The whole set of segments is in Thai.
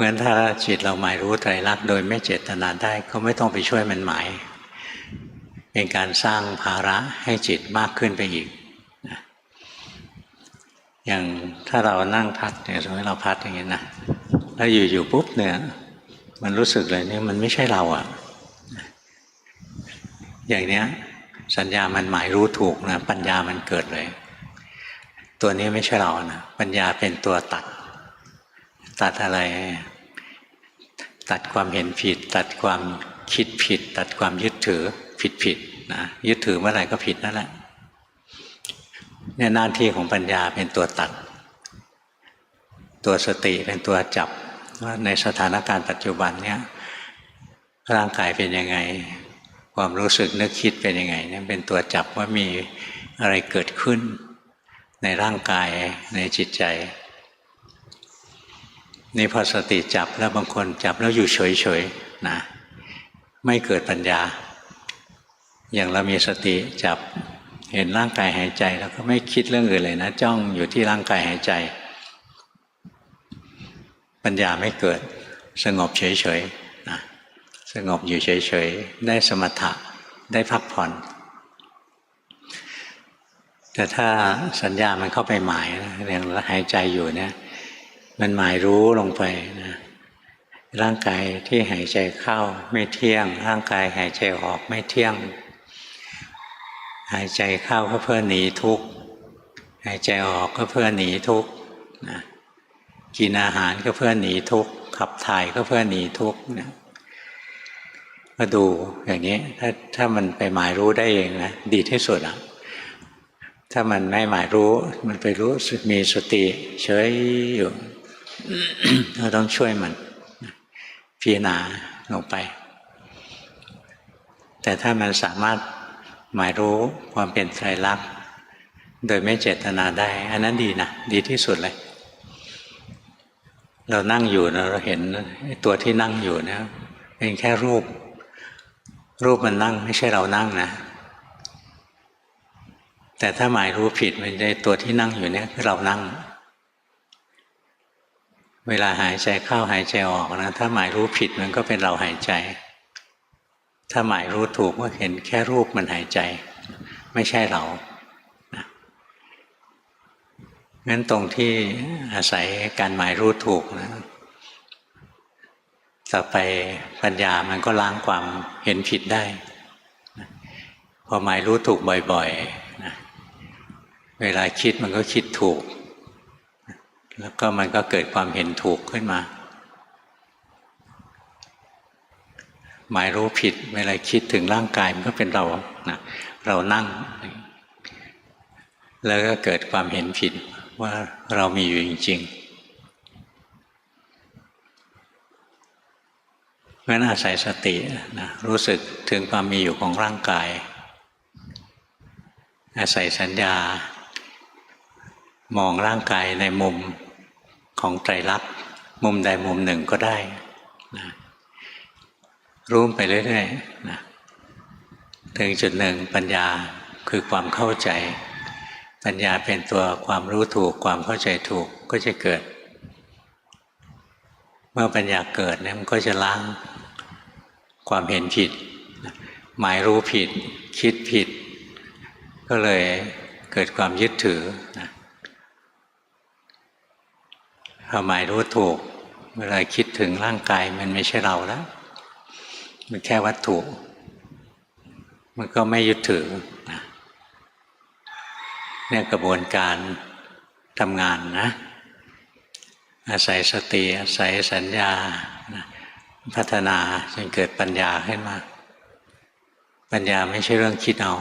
ราะฉะนั้นถ้าจิตเราหมายรู้ไตรลักษณ์โดยไม่เจตนาได้ก็ไม่ต้องไปช่วยมันหมาย เป็นการสร้างภาระให้จิตมากขึ้นไปอีก อย่างถ้าเรานั่งพัดเนี่ยสมมติเราพัดอย่างนี้นะแล้วอยู่ๆปุ๊บเนี่ยมันรู้สึกเลยเนี่ยมันไม่ใช่เราอะอย่างเนี้ยสัญญามันหมายรู้ถูกนะปัญญามันเกิดเลย ตัวนี้ไม่ใช่เรานะปัญญาเป็นตัวตัด ตัดอะไร ตัดความเห็นผิด ตัดความคิดผิด ตัดความยึดถือผิดผิดนะยึดถือเมื่อไหร่ก็ผิดนั่นแหละเนี่ยหน้าที่ของปัญญาเป็นตัวตัด ตัวสติเป็นตัวจับว่าในสถานการณ์ปัจจุบันเนี่ยร่างกายเป็นยังไง ความรู้สึกนึกคิดเป็นยังไงเนี่ยเป็นตัวจับว่ามีอะไรเกิดขึ้น ในร่างกายในจิตใจ นี่พอสติจับแล้วบางคนจับแล้วอยู่เฉยๆนะไม่เกิดปัญญา อย่างเรามีสติจับเห็นร่างกายหายใจ แล้วก็ไม่คิดเรื่องอื่นเลยนะจ้องอยู่ที่ร่างกายหายใจ ปัญญาไม่เกิดสงบเฉยๆนะสงบอยู่เฉยๆ ได้สมถะได้พักผ่อน แต่ถ้าสัญญามันเข้าไปหมายนะอย่างหายใจอยู่เนี่ย มันหมายรู้ลงไปนะร่างกายที่หายใจเข้าไม่เที่ยง ร่างกายหายใจออกไม่เที่ยง หายใจเข้าก็เพื่อหนีทุกข์หายใจออกก็เพื่อหนีทุกข์นะกินอาหารก็เพื่อหนีทุกข์ขับถ่ายก็เพื่อหนีทุกข์นะก็ดูอย่างนี้ถ้าถ้ามันไปหมายรู้ได้เองนะดีที่สุดอะถ้ามันไม่หมายรู้ มันไปรู้มีสติเฉยอยู่ เราต้องช่วยมันพิจารณาลงไป แต่ถ้ามันสามารถหมายรู้ความเป็นไตรลักษณ์โดยไม่เจตนาได้ อันนั้นดีนะ ดีที่สุดเลย เรานั่งอยู่เราเห็นตัวที่นั่งอยู่เนี่ยเป็นแค่รูป รูปมันนั่งไม่ใช่เรานั่งนะ แต่ถ้าหมายรู้ผิดมันในตัวที่นั่งอยู่เนี่ยคือเรานั่ง เวลาหายใจเข้าหายใจออกนะ ถ้าหมายรู้ผิดมันก็เป็นเราหายใจ ถ้าหมายรู้ถูกก็เห็นแค่รูปมันหายใจ ไม่ใช่เรานะงั้นตรงที่อาศัยการหมายรู้ถูกนะต่อไปปัญญามันก็ล้างความเห็นผิดได้ พอหมายรู้ถูกบ่อยๆนะเวลาคิดมันก็คิดถูก แล้วก็มันก็เกิดความเห็นถูกขึ้นมา หมายรู้ผิดเวลาคิดถึงร่างกายมันก็เป็นเรานะเรานั่ง แล้วก็เกิดความเห็นผิดว่าเรามีอยู่จริงๆเพราะนั้นอาศัยสตินะรู้สึกถึงความมีอยู่ของร่างกาย อาศัยสัญญามองร่างกายในมุม ของไตรลักษณ์มุมใดมุมหนึ่งก็ได้นะรู้ไปเรื่อยๆนะถึงจุดหนึ่งปัญญาคือความเข้าใจ ปัญญาเป็นตัวความรู้ถูกความเข้าใจถูกก็จะเกิด เมื่อปัญญาเกิดเนี่ยมันก็จะล้างความเห็นผิด หมายรู้ผิด คิดผิด ก็เลยเกิดความยึดถือนะ พอหมายรู้ถูก เวลาคิดถึงร่างกายมันไม่ใช่เราแล้ว มันแค่วัตถุ มันก็ไม่ยึดถือเนี่ยกระบวนการทำงานนะ อาศัยสติอาศัยสัญญา พัฒนาจนเกิดปัญญาขึ้นมา ปัญญาไม่ใช่เรื่องคิดเอา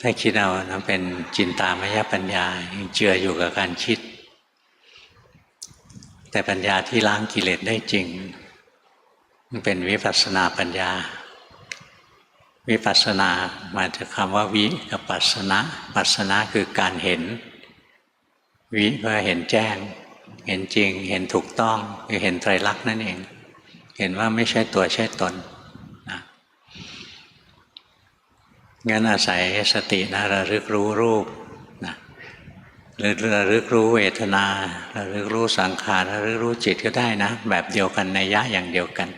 ถ้าคิดเอานะเป็นจินตามยปัญญายังเจืออยู่กับการคิด แต่ปัญญาที่ล้างกิเลสได้จริง มันเป็นวิปัสสนาปัญญา วิปัสสนามาจากคำว่าวิกับปัสสนะปัสสนะคือการเห็น วิก็เห็นแจ้ง เห็นจริง เห็นถูกต้องคือเห็นไตรลักษณ์นั่นเอง เห็นว่าไม่ใช่ตัวใช่ตนนะงั้นอาศัยสตินะระลึกรู้รูป หรือระลึกรู้เวทนาระลึกรู้สังขารระลึกรู้จิตก็ได้นะ แบบเดียวกันในยะอย่างเดียวกัน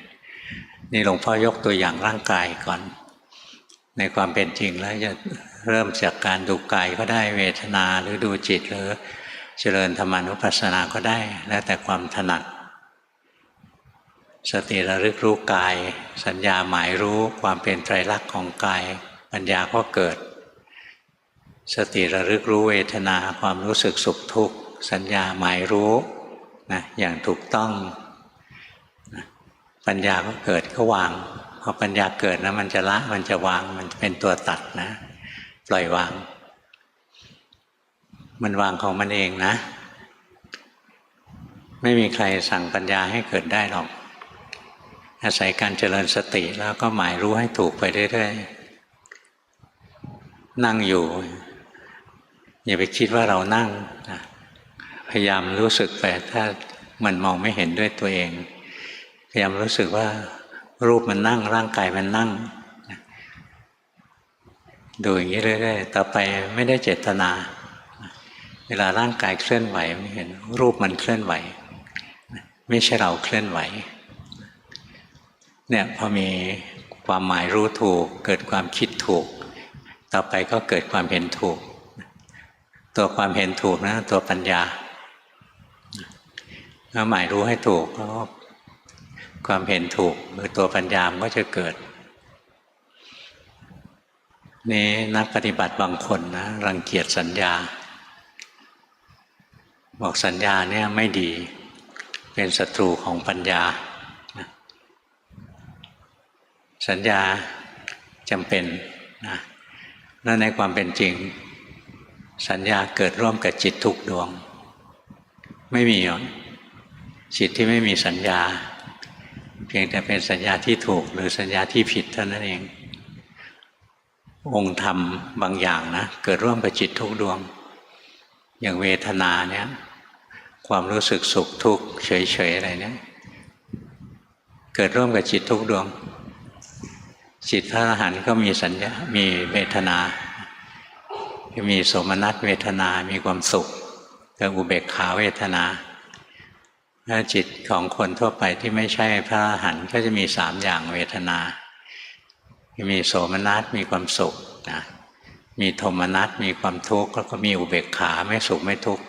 นี่หลวงพ่อยกตัวอย่างร่างกายก่อน ในความเป็นจริงแล้วจะเริ่มจากการดูกายก็ได้เวทนาหรือดูจิตหรือเจริญธรรมานุปัสสนาก็ได้ แล้วแต่ความถนัด สติระลึกรู้กาย สัญญาหมายรู้ความเป็นไตรลักษณ์ของกาย ปัญญาก็เกิด สติระลึกรู้เวทนาความรู้สึกสุขทุกข์ สัญญาหมายรู้นะอย่างถูกต้องนะปัญญาก็เกิดก็วางพอปัญญาเกิดนะมันจะละมันจะวางมันเป็นตัวตัดนะ ปล่อยวาง มันวางของมันเองนะ ไม่มีใครสั่งปัญญาให้เกิดได้หรอก อาศัยการเจริญสติแล้วก็หมายรู้ให้ถูกไปเรื่อยๆนั่งอยู่ อย่าไปคิดว่าเรานั่งนะพยายามรู้สึกไปถ้ามันมองไม่เห็นด้วยตัวเอง พยายามรู้สึกว่ารูปมันนั่ง ร่างกายมันนั่งดูอย่างนี้เรื่อยๆ ต่อไปไม่ได้เจตนา เวลาร่างกายเคลื่อนไหวไม่เห็นรูปมันเคลื่อนไหว ไม่ใช่เราเคลื่อนไหว เนี่ยพอมีความหมายรู้ถูก เกิดความคิดถูก ต่อไปก็เกิดความเห็นถูก ตัวความเห็นถูกนะ ตัวปัญญาถ้าหมายรู้ให้ถูกแล้วความเห็นถูกหรือตัวปัญญามก็จะเกิด นี่นักปฏิบัติบางคนนะ รังเกียจสัญญา บอกสัญญาเนี่ยไม่ดี เป็นศัตรูของปัญญา สัญญาจำเป็นนะแล้วในความเป็นจริง สัญญาเกิดร่วมกับจิตทุกดวง ไม่มีหรอกจิตที่ไม่มีสัญญา เพียงแต่เป็นสัญญาที่ถูกหรือสัญญาที่ผิดเท่านั้นเอง องค์ธรรมบางอย่างนะเกิดร่วมกับจิตทุกดวง อย่างเวทนาเนี่ยความรู้สึกสุขทุกข์เฉยๆอะไรเนี่ยเกิดร่วมกับจิตทุกดวง จิตพระอรหันต์ก็มีสัญญา มีเวทนา มีโสมนัสเวทนา มีความสุขกับอุเบกขาเวทนาถ้าจิตของคนทั่วไปที่ไม่ใช่พระอรหันต์ก็จะมีสามอย่างเวทนา มีโสมนัสมีความสุขนะมีโทมนัสมีความทุกข์แล้วก็มีอุเบกขาไม่สุขไม่ทุกข์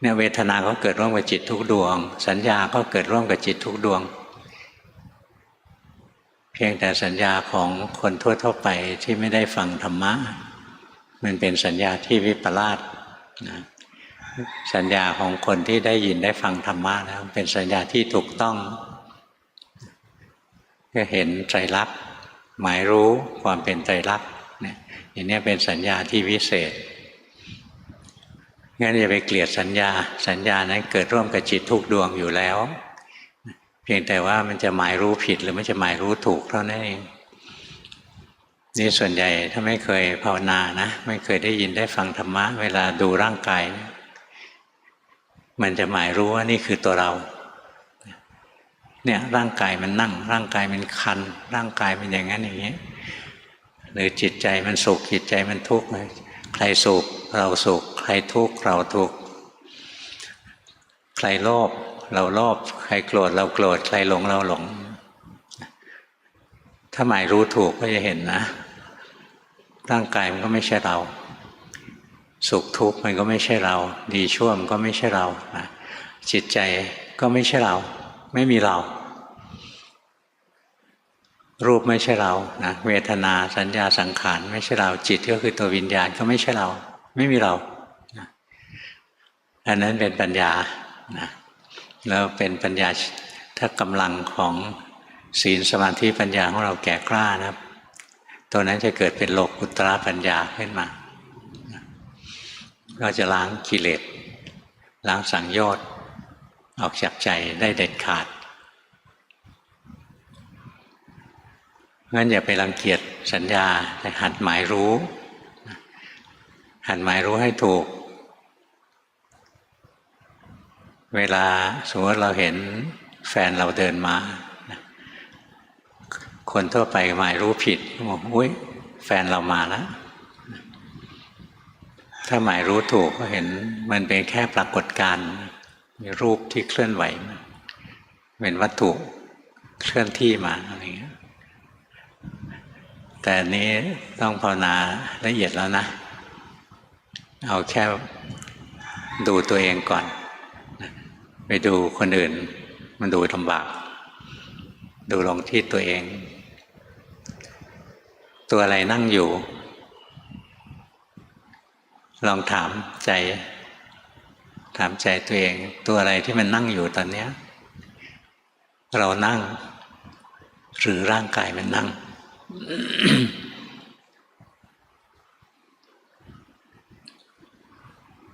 เนี่ยเวทนาก็เกิดร่วมกับจิตทุกดวง สัญญาก็เกิดร่วมกับจิตทุกดวง เพียงแต่สัญญาของคนทั่วๆไปที่ไม่ได้ฟังธรรมะ มันเป็นสัญญาที่วิปลาสนะสัญญาของคนที่ได้ยินได้ฟังธรรมะแล้วเป็นสัญญาที่ถูกต้อง ก็เห็นไตรลักษณ์หมายรู้ความเป็นไตรลักษณ์เนี่ยอย่างนี้เป็นสัญญาที่วิเศษงั้นอย่าไปเกลียดสัญญา สัญญานั้นเกิดร่วมกับจิตทุกดวงอยู่แล้ว เพียงแต่ว่ามันจะหมายรู้ผิดหรือมันจะหมายรู้ถูกเท่านั้นเอง นี่ส่วนใหญ่ถ้าไม่เคยภาวนานะ ไม่เคยได้ยินได้ฟังธรรมะ เวลาดูร่างกาย มันจะหมายรู้ว่านี่คือตัวเรา เนี่ยร่างกายมันนั่ง ร่างกายมันคัน ร่างกายมันอย่างนั้นอย่างนี้หรือจิตใจมันสุขจิตใจมันทุกข์ใครสุขเราสุขใครทุกข์เราทุกข์ใครโลภเราโลภใครโกรธเราโกรธใครหลงเราหลงถ้าหมายรู้ถูกก็จะเห็นนะ ร่างกายมันก็ไม่ใช่เรา สุขทุกข์มันก็ไม่ใช่เรา ดีชั่วมันก็ไม่ใช่เราจิตใจก็ไม่ใช่เรา ไม่มีเรา รูปไม่ใช่เรานะเวทนาสัญญาสังขารไม่ใช่เรา จิตก็คือตัววิญญาณก็ไม่ใช่เรา ไม่มีเราอันนั้นเป็นปัญญานะแล้วเป็นปัญญาถ้ากำลังของศีลสมาธิปัญญาของเราแก่กล้านะ ตัวนั้นจะเกิดเป็นโลกุตระปัญญาขึ้นมาเราจะล้างกิเลสล้างสังโยชน์ออกจากใจได้เด็ดขาดงั้นอย่าไปรังเกียจสัญญาแต่หัดหมายรู้ หัดหมายรู้ให้ถูก เวลาสมมติเราเห็นแฟนเราเดินมา คนทั่วไปหมายรู้ผิดบอกอุ้ยแฟนเรามาแล้วถ้าหมายรู้ถูกก็เห็นมันเป็นแค่ปรากฏการณ์มีรูปที่เคลื่อนไหวเป็นวัตถุเคลื่อนที่มาอะไรเงี้ยแต่อันนี้ต้องภาวนาละเอียดแล้วนะ เอาแค่ดูตัวเองก่อน ไปดูคนอื่น มันดูลำบาก ดูลงที่ตัวเอง ตัวอะไรนั่งอยู่ ลองถามใจ ถามใจตัวเอง ตัวอะไรที่มันนั่งอยู่ตอนนี้ เรานั่ง หรือร่างกายมันนั่ง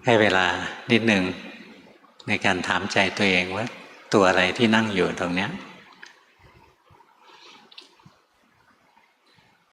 ให้เวลานิดหนึ่งในการถามใจตัวเองว่า ตัวอะไรที่นั่งอยู่ตรงเนี้ย